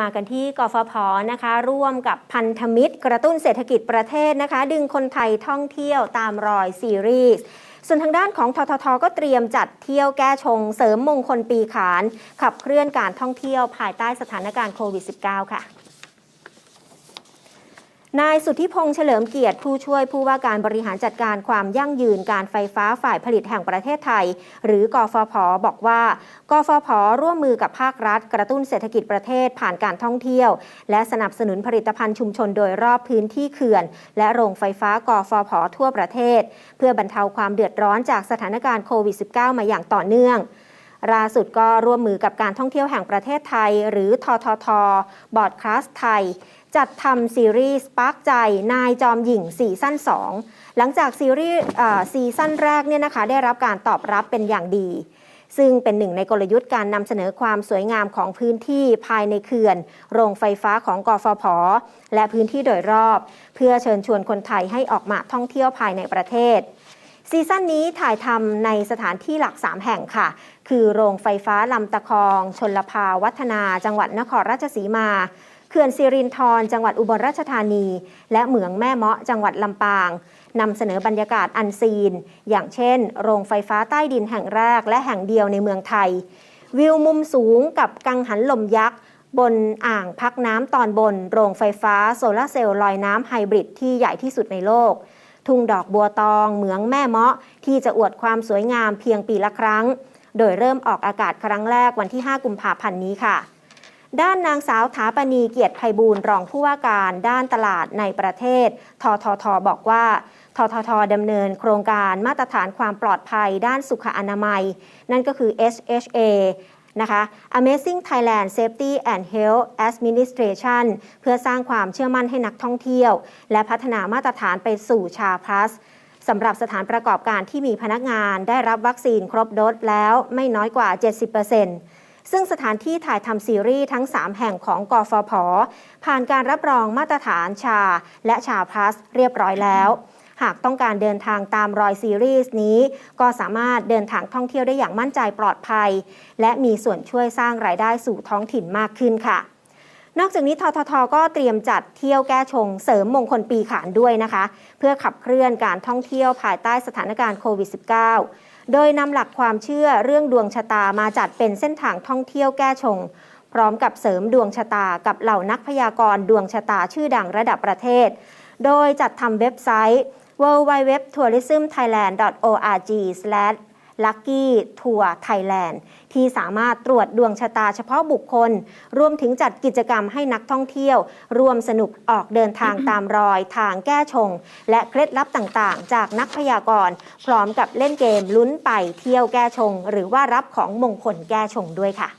มากันที่กฟผนะคะ ร่วมกับพันธมิตร กระตุ้นเศรษฐกิจประเทศนะคะ ดึงคนไทยท่องเที่ยวตามรอยซีรีส์ส่วนทางด้านของทททก็เตรียมจัดเที่ยวแก้ชง เสริมมงคลปีขาน ขับเคลื่อนการท่องเที่ยวภายใต้สถานการณ์โควิด -19 ค่ะ นายสุทธิพงษ์เฉลิมเกียรติผู้ช่วยผู้ว่าการบริหารจัดการความยั่งยืนการไฟฟ้าฝ่ายผลิตแห่งประเทศไทย หรือกฟผบอกว่ากฟผร่วมมือกับภาครัฐ กระตุ้นเศรษฐกิจประเทศผ่านการท่องเที่ยว และสนับสนุนผลิตภัณฑ์ชุมชนโดยรอบพื้นที่เขื่อน และโรงไฟฟ้ากฟผทั่วประเทศ เพื่อบรรเทาความเดือดร้อนจากสถานการณ์โควิด -19 มาอย่างต่อเนื่อง ล่าสุดก็ร่วมมือกับการท่องเที่ยวแห่งประเทศไทย หรือทททบอร์ดคลาสไทย จัดทำซีรีส์ปาร์กใจ นายจอมหญิงซีซั่น2 หลังจากซีรีส์ซีซั่นแรกเนี่ยนะคะ ได้รับการตอบรับเป็นอย่างดีซึ่งเป็นหนึ่งในกลยุทธ์การนำเสนอความสวยงามของพื้นที่ภายในเขื่อน โรงไฟฟ้าของกฟผ และพื้นที่โดยรอบ เพื่อเชิญชวนคนไทยให้ออกมาท่องเที่ยวภายในประเทศ ซีซั่นนี้ถ่ายทำในสถานที่หลัก 3 แห่งค่ะ คือโรงไฟฟ้าลำตะคอง ชนลภาวัฒนา จังหวัดนครราชสีมาเขื่อนสิรินธรจังหวัดอุบลราชธานี และเหมืองแม่เมาะจังหวัดลำปางนำเสนอบรรยากาศอันซีน อย่างเช่น โรงไฟฟ้าใต้ดินแห่งแรกและแห่งเดียวในเมืองไทย วิวมุมสูงกับกังหันลมยักษ์ บนอ่างพักน้ำตอนบน โรงไฟฟ้าโซลาร์เซลล์ลอยน้ำไฮบริดที่ใหญ่ที่สุดในโลก ทุ่งดอกบัวตองเหมืองแม่เมาะ ที่จะอวดความสวยงามเพียงปีละครั้ง โดยเริ่มออกอากาศครั้งแรกวันที่ 5 กุมภาพันธ์นี้ค่ะ ด้านนางสาวถาปณีเกียรติไพบูลรองผู้ว่าการด้านตลาดในประเทศ ททท บอกว่าทททดำเนินโครงการมาตรฐานความปลอดภัยด้านสุขอนามัย นั่นก็คือ SHA นะคะ Amazing Thailand Safety and Health Administration เพื่อสร้างความเชื่อมั่นให้นักท่องเที่ยว และพัฒนามาตรฐานไปสู่ชาพลัสสำหรับสถานประกอบการที่มีพนักงานได้รับวัคซีนครบโดสแล้วไม่น้อยกว่า 70%ซึ่งสถานที่ถ่ายทำซีรีส์ทั้ง 3 แห่งของกฟผผ่านการรับรองมาตรฐานชา และชาพลัสเรียบร้อยแล้ว หากต้องการเดินทางตามรอยซีรีส์นี้ ก็สามารถเดินทางท่องเที่ยวได้อย่างมั่นใจปลอดภัย และมีส่วนช่วยสร้างรายได้สู่ท้องถิ่นมากขึ้นค่ะนอกจากนี้ททท ก็เตรียมจัดเที่ยวแก้ชงเสริมมงคลปีขานด้วยนะคะ เพื่อขับเคลื่อนการท่องเที่ยวภายใต้สถานการณ์โควิด -19 โดยนำหลักความเชื่อเรื่องดวงชะตามาจัดเป็นเส้นทางท่องเที่ยวแก้ชง พร้อมกับเสริมดวงชะตากับเหล่านักพยากรณ์ดวงชะตาชื่อดังระดับประเทศ โดยจัดทำเว็บไซต์ www.tourismthailand.org lucky tour thailand ที่สามารถตรวจดวงชะตาเฉพาะบุคคล รวมถึงจัดกิจกรรมให้นักท่องเที่ยว ร่วมสนุกออกเดินทางตามรอยทางแก้ชง และเคล็ดลับต่างๆ จากนักพยากรณ์ พร้อมกับเล่นเกมลุ้นไปเที่ยวแก้ชง หรือว่ารับของมงคลแก้ชงด้วยค่ะ